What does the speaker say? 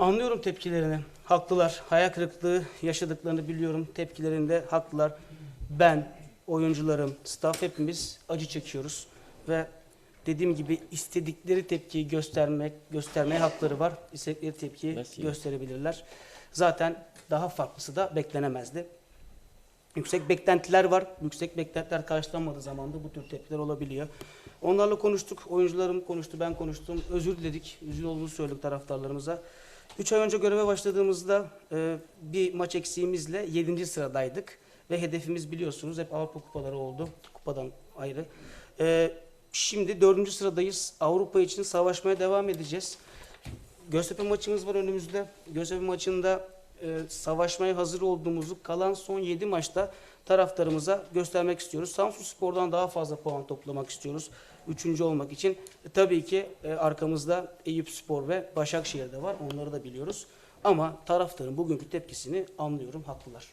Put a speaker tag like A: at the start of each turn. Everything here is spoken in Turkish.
A: Anlıyorum tepkilerini. Haklılar. Hayal kırıklığı yaşadıklarını biliyorum. Tepkilerinde haklılar. Ben, oyuncularım, staff hepimiz acı çekiyoruz. Ve dediğim gibi istedikleri tepkiyi göstermek, göstermeye hakları var. İstedikleri tepkiyi
B: Merci.
A: gösterebilirler. Zaten daha farklısı da beklenemezdi. Yüksek beklentiler var. Yüksek beklentiler karşılanmadığı zaman da bu tür tepkiler olabiliyor. Onlarla konuştuk. Oyuncularım konuştu, ben konuştum. Özür diledik. Üzgün olduğumuzu söyledik taraftarlarımıza. 3 ay önce göreve başladığımızda e, bir maç eksiğimizle 7. sıradaydık. Ve hedefimiz biliyorsunuz hep Avrupa kupaları oldu. Kupadan ayrı. E, şimdi 4. sıradayız. Avrupa için savaşmaya devam edeceğiz. Göztepe maçımız var önümüzde. Göztepe maçında e, savaşmaya hazır olduğumuzu kalan son 7 maçta taraftarımıza göstermek istiyoruz. Samsun Spor'dan daha fazla puan toplamak istiyoruz. Üçüncü olmak için. E, tabii ki e, arkamızda Eyüp Spor ve Başakşehir de var. Onları da biliyoruz. Ama taraftarın bugünkü tepkisini anlıyorum. Haklılar.